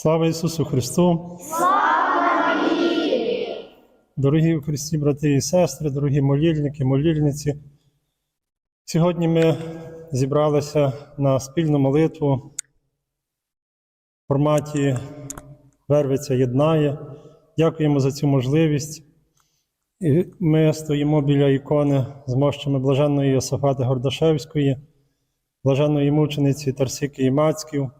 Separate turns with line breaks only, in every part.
Слава Ісусу Христу! Слава Дорогі у Христі, брати і сестри, дорогі молільники, молільниці. Сьогодні ми зібралися на спільну молитву в форматі Вервиця єднає. Дякуємо за цю можливість. І Ми стоїмо біля ікони з мощами блаженної Йосифати Гордашевської, блаженної мучениці Тарсики і Мацьків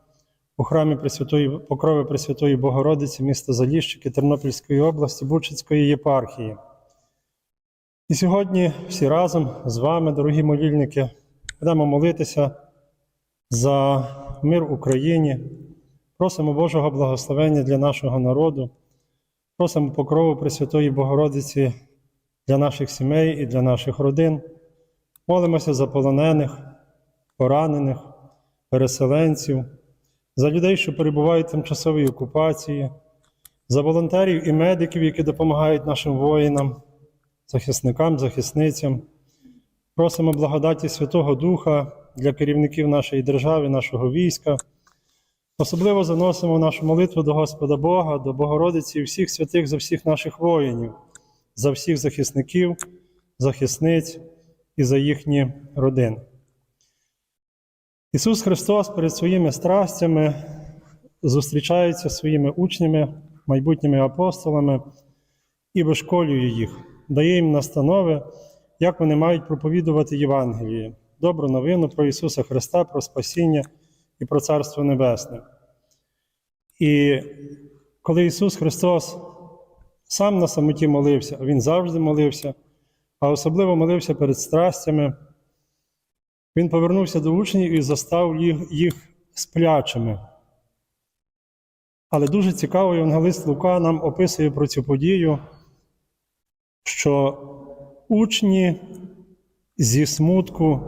у храмі Пресвятої Покрови Пресвятої Богородиці міста Заліщики Тернопільської області Бучицької єпархії. І сьогодні всі разом з вами, дорогі молільники, будемо молитися за мир Україні. Просимо Божого благословення для нашого народу, просимо покрову Пресвятої Богородиці для наших сімей і для наших родин. Молимося за полонених, поранених, переселенців, за людей, що перебувають в тимчасовій окупації, за волонтерів і медиків, які допомагають нашим воїнам, захисникам, захисницям. Просимо благодаті Святого Духа для керівників нашої держави, нашого війська. Особливо заносимо нашу молитву до Господа Бога, до Богородиці і всіх святих за всіх наших воїнів, за всіх захисників, захисниць і за їхні родини. Ісус Христос перед своїми страстями зустрічається зі своїми учнями, майбутніми апостолами і вишколює їх, дає їм настанови, як вони мають проповідувати Євангеліє, добру новину про Ісуса Христа, про спасіння і про Царство Небесне. І коли Ісус Христос сам на самоті молився, Він завжди молився, а особливо молився перед страстями, Він повернувся до учнів і застав їх, сплячими. Але дуже цікаво, Євангелист Лука нам описує про цю подію, що учні зі смутку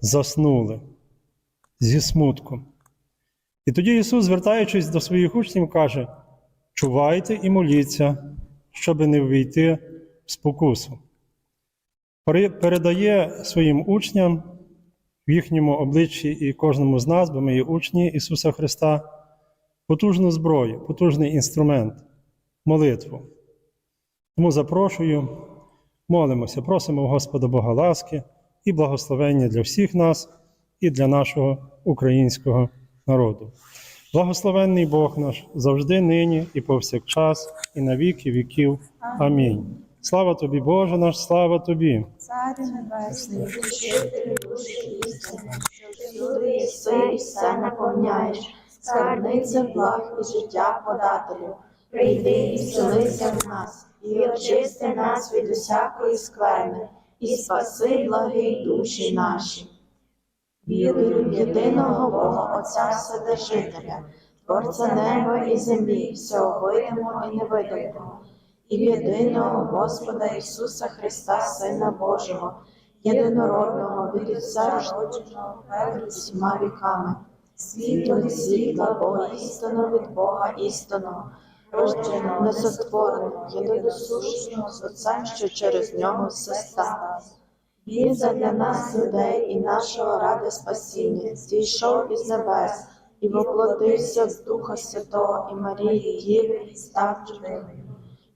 заснули. Зі смутку. І тоді Ісус, звертаючись до своїх учнів, каже: чувайте і моліться, щоб не ввійти в спокусу. Передає своїм учням в їхньому обличчі і кожному з нас, бо ми є учні Ісуса Христа, потужну зброю, потужний інструмент, молитву. Тому запрошую, молимося, просимо у Господа Бога ласки і благословення для всіх нас і для нашого українського народу. Благословенний Бог наш завжди, нині і повсякчас, і на віки віків. Амінь. Слава тобі, Боже наш, слава тобі.
Царю Небесний,
Вчителю душі що всюди єси і все наповняєш, скарбниця благ і життя подателю. Прийди і вселися в нас, і очисти нас від усякої скверни, і спаси благі душі наші. Вірую в єдиного Бога Отця Вседержителя, Творця неба і землі, всього видимого і невидимого, і єдиного Господа Ісуса Христа, Сина Божого, єдинородного від Отця родженого перед всіма віками, світло від світла, Бога істину від Бога істинного, родженого, несотвореного, єдиносушного з Отцем, що через нього все сталося. Він задля нас, людей і нашого ради спасіння, зійшов із небес і воплотився з Духа Святого і Марії Діви і став людиною.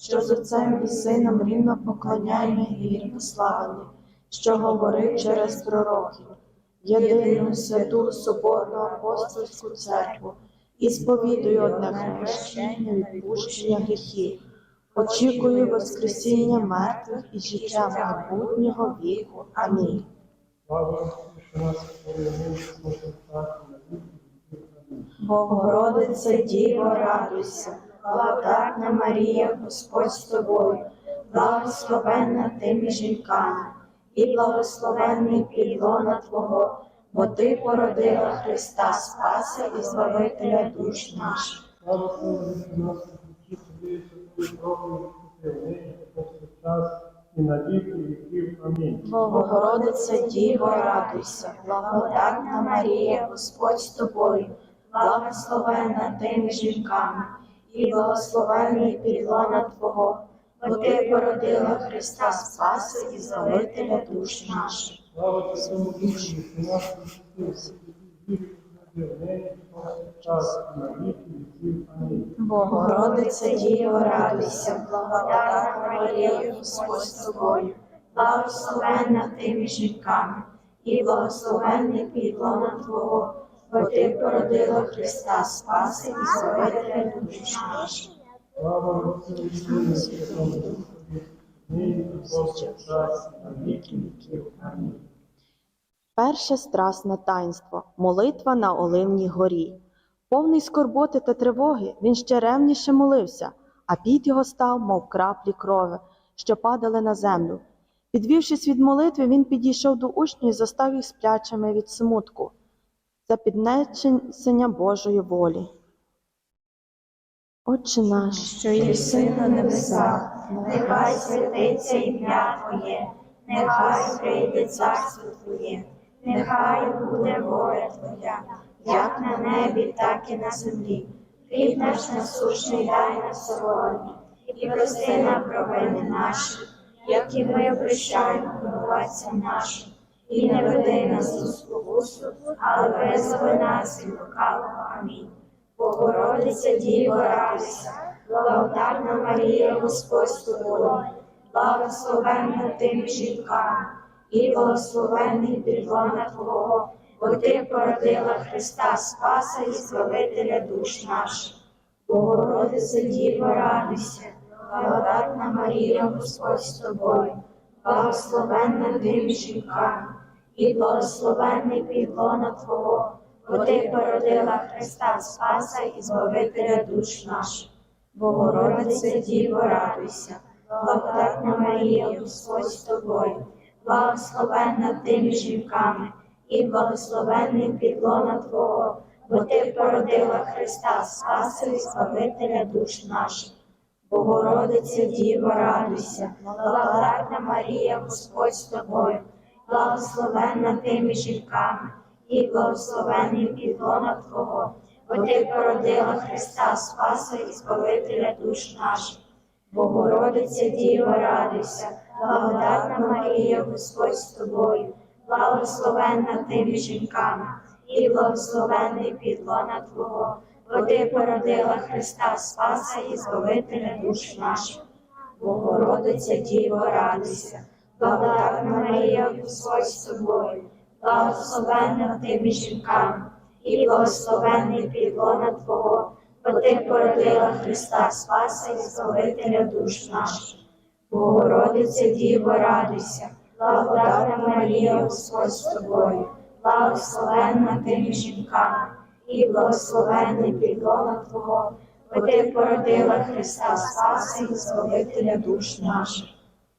що з Отцем і Сином рівно поклоняємо і вірно що говорив через пророків, єдину святу соборну апостольську церкву, і сповідую одне хрещення відпущення гріхів. Очікую Воскресіння мертвих і життя майбутнього віку. Амінь. Богородице Діво, радуйся, благодатна Марія, Господь з тобою, благословенна ти між жінками, і благословенний підлона Твого, бо Ти породила Христа Спаса і Збавителя душ наших.
І на віки віків. Амінь.
Богородице Діво, радуйся, благодатна Марія, Господь з тобою, благословенна ти між жінками, і благословенний підлона Твого, бо ти породила Христа Спаси і Збавителя душ наших.
Слава Святому Духу, і на віки.
Богородице Діво, радуйся, благодатна Марія, Господь з тобою, благословенна ти між жінками, і благословенний підлона Твого, бо ти породила Христа Спаси і Збавителя душ наших.
Слава Отцю і Сину Святому Духові, нині повсякчас на віки віків. Амінь.
Перше страсне таїнство молитва на Оливній горі. Повний скорботи та тривоги, він ще ревніше молився, а під його став, мов краплі крови, що падали на землю. Підвівшись від молитви, він підійшов до учнів і застав їх сплячими від смутку, за піднесення Божої волі. Отче наш,
що єси на небесах, нехай святиться ім'я Твоє, нехай прийде царство Твоє, нехай буде воля Твоя, як на небі, так і на землі. Хліб наш насущний дай нам сьогодні, і прости нам провини наші, як і ми прощаємо винуватцям нашим. І не веди нас у спокусу, але визволи нас від лукавого. Амінь. Богородиця Діво, радуйся, благодатна Марія, Господь з тобою, благословенна ти між жінками, і благословенний підлона Твого, бо ти породила Христа Спаса і Збавителя душ наших. Богородиця Діво, радуйся, благодатна Марія, Господь з тобою, благословенна ти між жінками, і благословенний підлона Твого, бо ти породила Христа Спаса і Збавителя душ наших. Богородице Діво, радуйся, благодатна Марія, Господь з тобою, благословенна ти жінками, і благословенний підлона Твого, бо ти породила Христа Спаса і Збавителя душ наших. Богородице Діво, радуйся, благодатна Марія, Господь з тобою, благословенна ти між жінками, і благословенний підлона Твого, бо ти породила Христа Спаса і Збавителя душ наших. Богородиця Діво, радуйся, благодатна Марія, Господь з тобою, благословенна ти між жінками, і благословенний підлона Твого, бо ти породила Христа Спаса і Збавителя душ наших. Богородиця Діво, радуйся, благодатна Марія, Господь з тобою, благословенна ти між жінками, і благословенний підлона Твого, бо ти породила Христа Спаса і Збавителя душ наших. Богородиця Діво, радуйся, благодатна Марія, Господь з тобою, благословенна ти між і благословенний підлона Твого, бо ти породила Христа Спаса і Збавителя душ наших.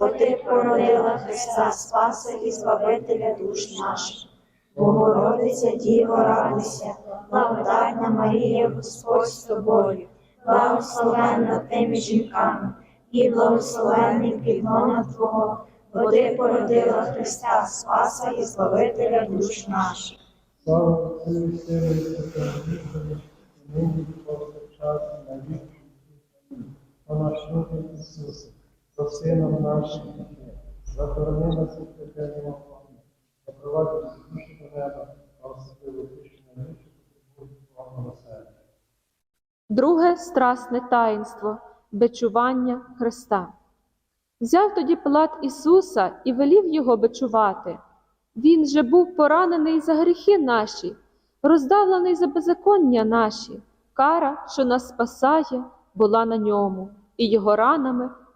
бо ти породила Христа Спаса і Збавителя душ наших. Богородиця Діво, радуйся, благодатна Марія, Господь з тобою, благословенна ти між жінками, і благословенний підлона Твого, бо ти породила Христа Спаса і Збавителя душ наших.
Слава і на віки віків. О наш нам наші гріхи, заборони нас від пекельного вогню, запровадь нас душі до неба, а особливо ті, що найбільше потребують Твого.
Друге страсне таїнство бичування Христа. Взяв тоді Пилат Ісуса і велів його бичувати. Він же був поранений за гріхи наші, роздавлений за беззаконня наші. Кара, що нас спасає, була на ньому, і його ранами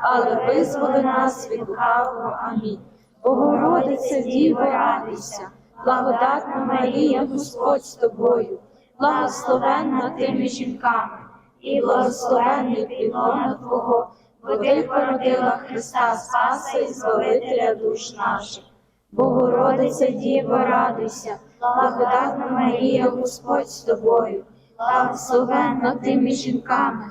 але визволи нас від лукавого. Амінь. Богородице, Діво, радуйся, благодатна Марія, Господь з тобою, благословенна тими жінками, і благословенний плідлона Твого, бо ти породила Христа Спаса і Збавителя душ наших. Богородице, Діво, радуйся, благодатна Марія, Господь з тобою, благословенна тими жінками,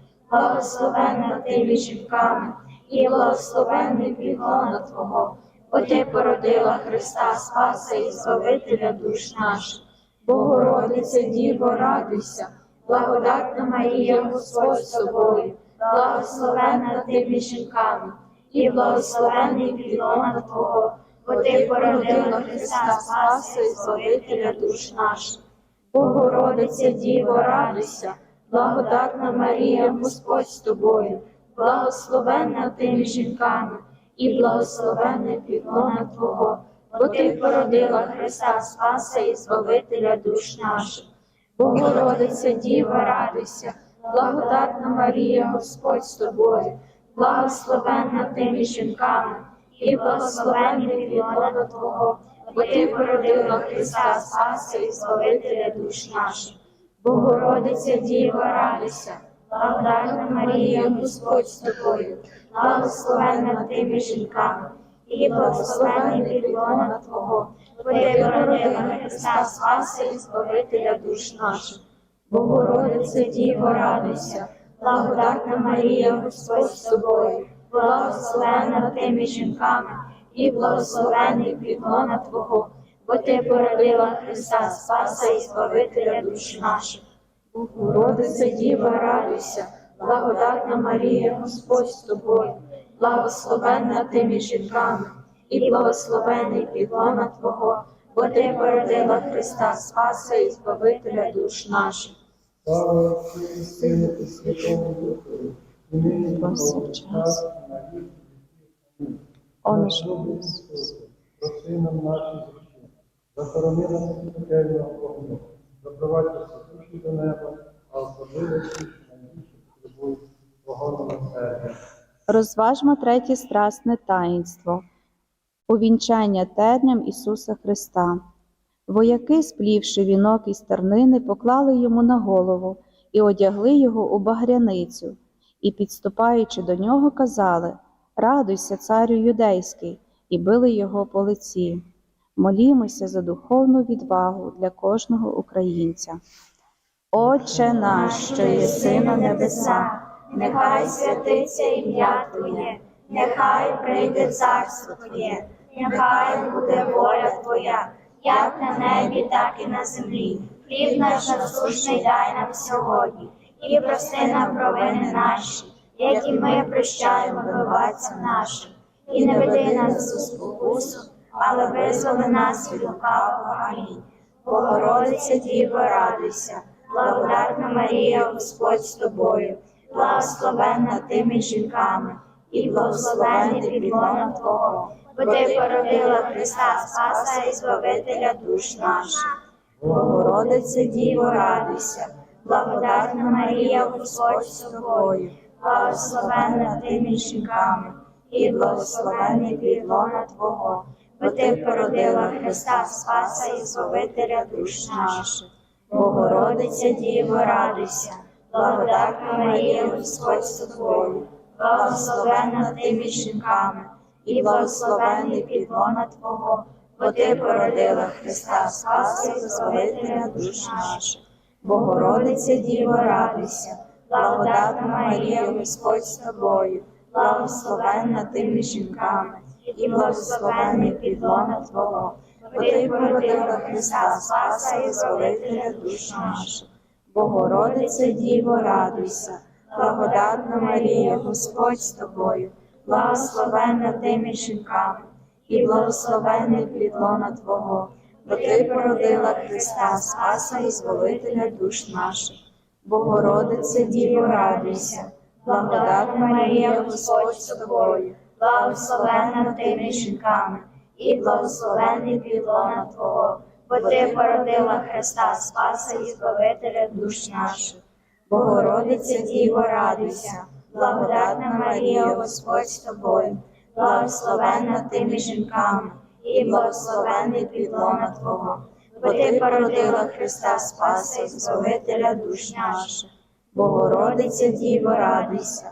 благословенна тими жінками, і благословенний підлона Твого, бо ти породила Христа Спаса і Збавителя душ наших. Богородиця Діво, радуйся, благодатна Марія, Господь з тобою, благословенна тими жінками, і благословенний підлона Твого, бо ти породила Христа Спаса і Збавителя душ наших. Богородиця Діво, радуйся, благодатна Марія, Господь з тобою, благословенна тими жінками, і благословенний підлона Твого, бо ти породила Христа Спаса і Збавителя душ наших. Богородиця Діва, радуйся, благодатна Марія, Господь з тобою, благословенна тими жінками, і благословенний підлона Твого, бо ти породила Христа Спаса і Збавителя душ наших. Богородиця Діва, радуйся, благодатна Марія, Господь з тобою, благословенна тими жінками, і благословенний підлона Твого, бо ти породила Христа Спаса і Збавителя душ наших. Богородице Діво, радуйся, благодатна Марія, Господь з тобою, благословенна тими жінками, і благословенний підлона Твого, бо ти породила Христа Спаса і Збавителя душ наших. Богородице Діва, радуйся, благодатна Марія, Господь з тобою, благословенна тими жінками, і благословений підлона Твого, бо ти породила Христа Спаса і Збавителя душ наших.
Слава Сину Святому Духу, і нині і
Повсякчас. О наш
Ісус, прости нам наші гріхи, захорони пекельного вогню, запровадь усі душі до неба, а особливо ті, що найбільше потребують Твого милосердя.
Розважмо третє страсне таїнство увінчання терням Ісуса Христа. Вояки, сплівши вінок із тернини, поклали йому на голову і одягли його у багряницю, і, підступаючи до нього, казали Радуйся, царю юдейський, і били його по лиці. Молімося за духовну відвагу для кожного українця. Отче наш, що єси на небесах,
нехай святиться ім'я Твоє, нехай прийде царство Твоє, нехай буде воля Твоя, як на небі, так і на землі. Хліб наш насущний дай нам сьогодні, і прости нам провини наші, які ми прощаємо винуватцям нашим. І не веди нас у спокусу, але визволи нас від лукавого. Амінь. Богородиця Діво, радуйся, благодатна Марія, Господь з тобою, благословенна тими жінками, і благословенний підлона Твого, бо ти породила Христа Спаса і Збавителя душ наших. Богородиця Діво, радуйся, благодатна Марія, Господь з тобою, благословенна тими жінками, і благословенний підлона Твого, бо ти породила Христа Спаса і Збавителя душ наших. Богородиця Діво, радуйся, благодатна Марія, Господь з тобою, благословенна тими жінками, і благословенний підлона Твого,
бо ти породила Христа Спаса і Збавителя душ наших. Богородице Діво, радуйся, благодатна Марія, Господь з тобою, благословенна ти між жінками, і благословенний підлона Твого, бо ти породила Христа Спаса і Збавителя душ наших. Богородице Діво, радуйся, благодатна Марія, Господь з тобою, благословенна ти між жінками, і благословенний підлона Твого, бо ти породила Христа Спаса і Збавителя душ наших. Богородице Діво, радуйся, благодатна Марія, Господь з тобою, благословенна ти між жінками, і благословенний підлона Твого, бо ти породила Христа Спаса і Збавителя душ наших. Богородице Діво, радуйся, благодатна Марія, Господь з тобою, благословенна ти між жінками, і благословенний підлона Твого, бо ти породила Христа Спаса і Збавителя душ наших. Богородице Діво, радуйся,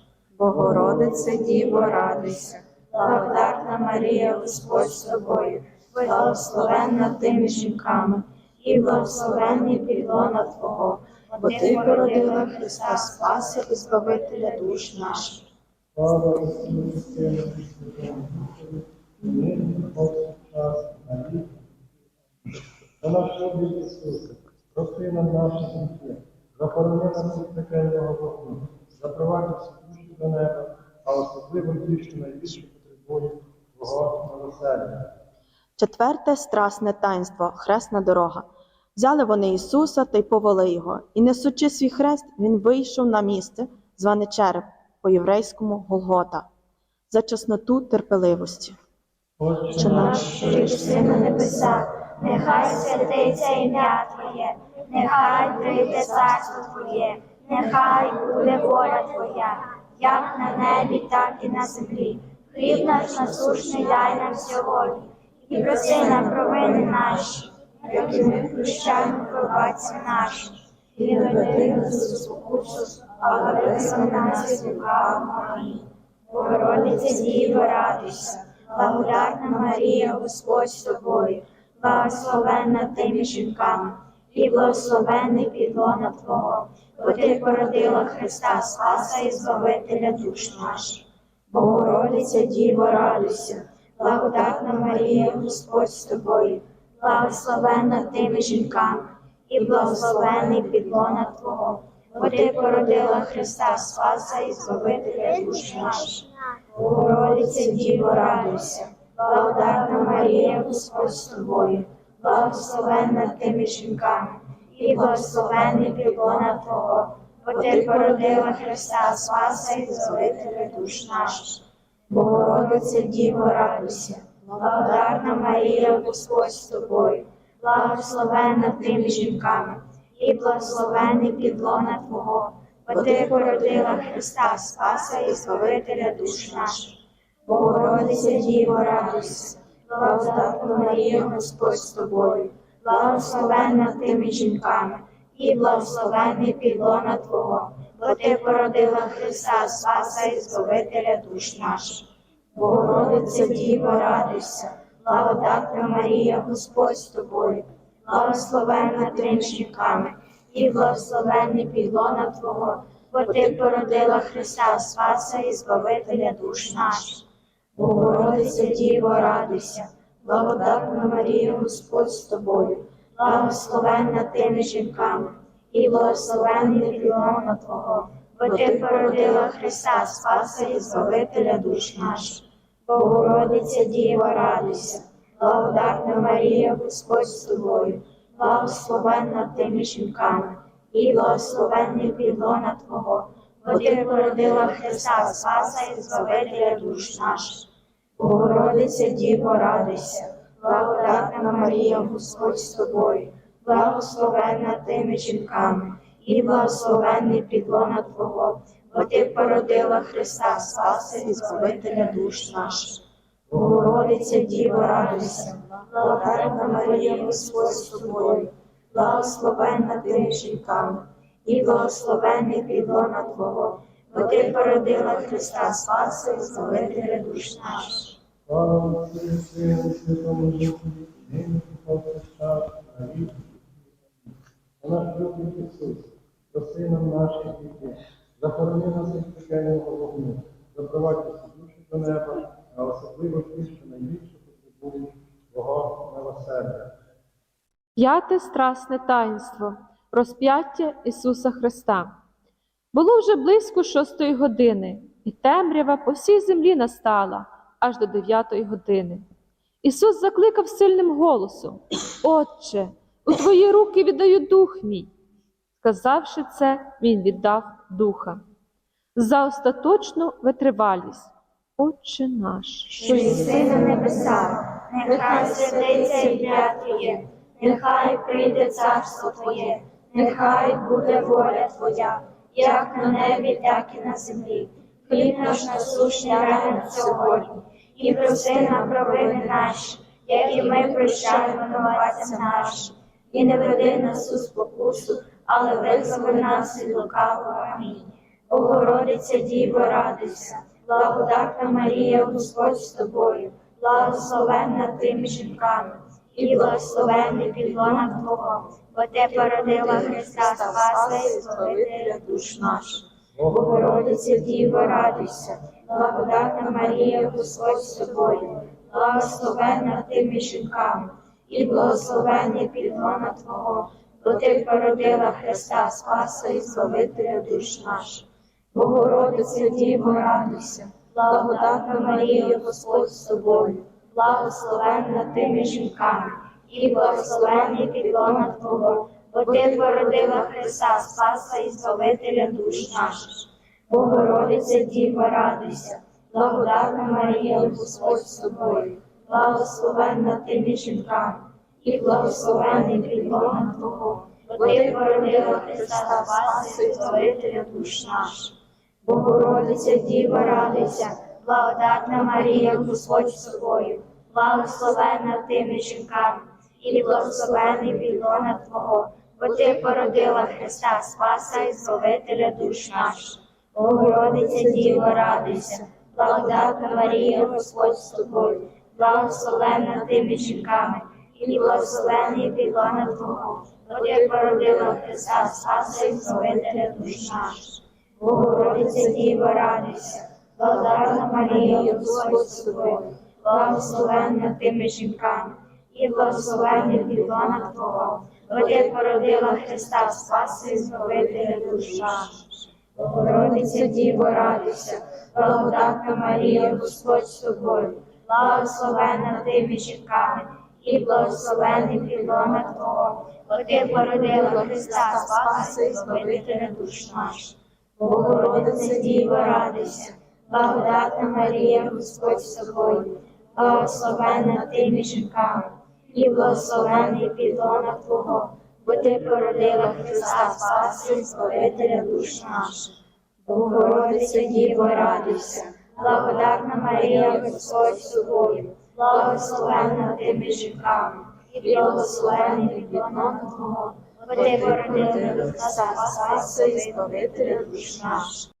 Богородице Діво, радуйся, благодатна Марія, Господь з тобою, благословенна ти між жінками, і благословенний підлона Твого, бо ти породила Христа Спаса і Збавителя душ наших.
Прости нам наші гріхи, захорони нас від пекельного вогню, запровадь до неба, а особливо ті, що найбільше потребують Твого милосердя.
Четверте страсне таїнство хресна дорога. Взяли вони Ісуса та й повели його, і несучи свій хрест, він вийшов на місце, зване череп, по-єврейському Голгота, за чесноту терпеливості.
Отче
наш, що на небесах, нехай святиться ім'я Твоє, нехай прийде царство Твоє, нехай буде воля Твоя, як на небі, так і на землі. Хліб наш насушний дай нам сьогодні, і проси нам провини наші, як і ми прощаємо пробацям нашим. І не веди нас у спокусу, а визволи нас від лукавого. Амінь. Богородице Діво, радуйся, благодатна Марія, Господь з тобою, благословенна ти жінками, і благословенний підлона Твого, бо ти породила Христа Спаса і Збавителя душ наших. Богородиця Діво, радуйся, благодатна Марія, Господь з тобою, благословенна ти між жінками, і благословенний підлона Твого, бо ти породила Христа Спаса і Збавителя душ наших. Богородице Діво, радуйся, благодатна Марія, Господь з тобою, благословенна ти між жінками, і благословенний підлона Твого, бо ти породила Христа Спаса і Збавителя душ наших. Богородице Діво, радуйся, благодатна Марія, Господь з тобою, благословенна ти між жінками, і благословенний підлона Твого, бо ти породила Христа Спаса і Збавителя душ наших. Богородиця Діво, радуйся, благодатна Марія, Господь з тобою, благословенна ти між жінками, і благословенний підлона Твого, бо ти породила Христа Спаса і Збавителя душ наших. Богородиця Діво, радуйся, благодатна Марія, Господь з тобою, благословенна ти жінками, і благословенний підлона Твого, бо ти породила Христа Спаса і Збавителя душ наших. Богородиця Діво, радуйся, благодатна Марія, Господь з тобою, благословенна ти між жінками, і благословенний підлона Твого, бо ти породила Христа Спаса і Збавителя душ наших. Богородиця Діво, радуйся, благодатна Марія, Господь з тобою, благословенна ти між жінками, і благословенний підлона Твого, бо ти породила Христа Спаса і Збавителя душ наших. Богородиця Діво, радуйся, благодатна Марія, Господь з тобою, благословенна тими жінками, і благословенний підлона Твого, бо Ти породила Христа, Спаси і Збавителя душ наших. Богородиця Діво, радуйся, благодатна Марія, Господь з тобою, благословенна тими жінками, і благословенний підлона Твого, бо Ти породила Христа, Спаси і Збавителя душ наших.
Слава Сину Святому Духу, нині і повсякчас, і на віки. Наш любий Ісус, проси нам наші гріхи, захорони нас від пекельного вогню, запровадь усі душі до неба, а особливо ті, що найбільше потребують Твого милосердя.
П'яте страсне таїнство розп'яття Ісуса Христа. Було вже близько шостої години, і темрява по всій землі настала аж до дев'ятої години. Ісус закликав сильним голосом: Отче, у Твої руки віддаю дух мій. Сказавши це, Він віддав духа. За остаточну витривалість. Отче наш,
що єси на небесах, нехай святиться ім'я Твоє, нехай прийде царство Твоє, нехай буде воля Твоя, як на небі, так і на землі. Хліб наш насущний дай нам сьогодні, і прости нам провини наші, як і ми прощаємо винуватцям нашим. І не веди нас у спокусу, але визволи нас від лукавого. Амінь. Богородиця Діво, радуйся, благодатна Марія, Господь з тобою, благословенна тими жінками, і благословенний підлона Твого, бо Ти породила Христа Спаса і Збавителя душ наших. Богородиця Діво, радуйся, благодатна Марія, Господь з тобою, благословенна тими жінками, і благословенний підлона Твого, бо Ти породила Христа Спаса і Збавителя душ наших. Богородиця Діво, радуйся, благодатна Марія, Господь з тобою, благословенна тими жінками, і благословенний підлона Твого, бо Ти породила Христа Спаса і Збавителя душ наших. Богородиця Діво, радуйся, благодатна Марія, Господь з тобою, благословенна тими жінками, і благословенний підлона Твого, бо Ти породила Христа Спаса і Збавителя душ наших. Богородиця Діва радуйся, благодатна Марія, Господь з тобою, благословенна тими жінками, і благословений підлона Твого, бо Ти породила Христа Спаса і Збавителя душ наших. Богородиця Діва радуйся, благодатна Марія, Господь з тобою, благословенна тими жінками, і благословений підлона Твого, бо Ти породила Христа Спаса і Збавителя душ наших. Богородиця Діва, радуйся, благодатна Марія, Господь з тобою, благословенна тими жінками, і благословенний підлона Твого, бо Ти породила Христа Спаси і Збавителя душ наших. Богородиця Діво, радуйся, благодатна Марія, Господь з тобою, благословенна тими жінками, і благословенний підлона Твого, бо Ти породила Христа Спаси і Збавителя душ наших. Богородиця Діво, радуйся, благодатна Марія, Господь з тобою, благословенна тими жінками, і благословенний підлона Твого, бо Ти породила Христа Спаси і Збавителя душ наших. Богородиця Діво, радуйся, благодатна Марія, Господь з тобою, благословенна тими жінками, і благословенний підлона Твого, бо Ти породила Христа Спаси і Збавителя душ наших.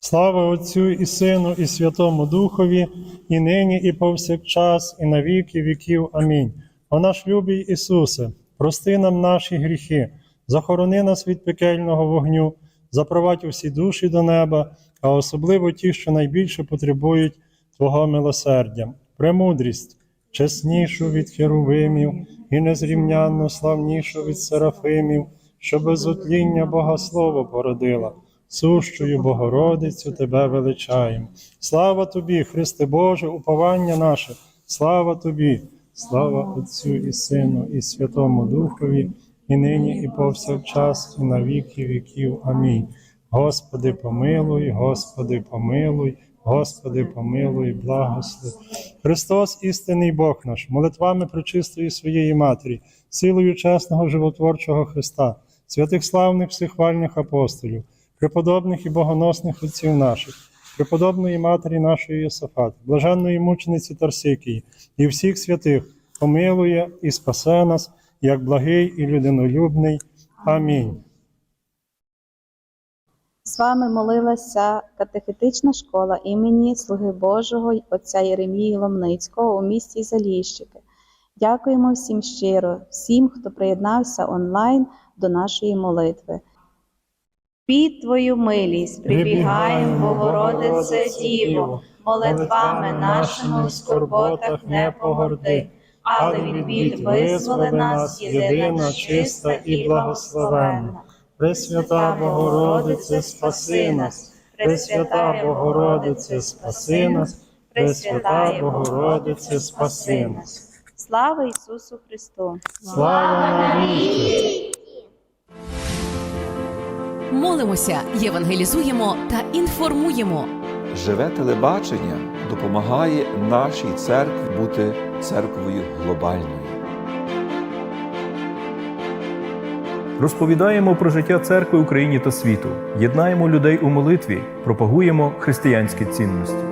Слава Отцю і Сину, і Святому Духові, і нині, і повсякчас, і на віки віків. Амінь. О наш любий Ісусе, прости нам наші гріхи, захорони нас від пекельного вогню, запровадь усі душі до неба, а особливо ті, що найбільше потребують Твого милосердя. Премудрість, чеснішу від херувимів і незрівнянно славнішу від серафимів, що без отління Богослово породила. Сущою Богородицю Тебе величаємо. Слава Тобі, Христе Боже, уповання наше, слава Тобі, слава Отцю і Сину, і Святому Духові, і нині, і повсякчас, і на віки віків. Амінь. Господи, помилуй, Господи, помилуй, Господи, помилуй, благослови. Христос, істинний Бог наш, молитвами пречистої своєї Матері, силою чесного животворчого Христа, святих славних всехвальних апостолів, преподобних і богоносних отців наших, преподобної Матері нашої Єсафати, блаженної мучениці Тарсикії і всіх святих, помилує і спасе нас, як благий і людинолюбний. Амінь.
З вами молилася катехетична школа імені Слуги Божого отця Єремії Ломницького у місті Заліщики. Дякуємо всім щиро, всім, хто приєднався онлайн до нашої молитви. Під Твою милість прибігаємо, Богородице Діво, молитвами нашими у скорботах не погорди, але від бід визволи нас єдина, чиста і благословенна.
Пресвята Богородице, спаси нас, Пресвята Богородице, спаси нас, Пресвята Богородице, спаси нас.
Слава Ісусу Христу!
Слава навіки!
Молимося, євангелізуємо та інформуємо.
Живе телебачення допомагає нашій церкві бути церквою глобальною.
Розповідаємо про життя церкви в Україні та світу, єднаємо людей у молитві, пропагуємо християнські цінності.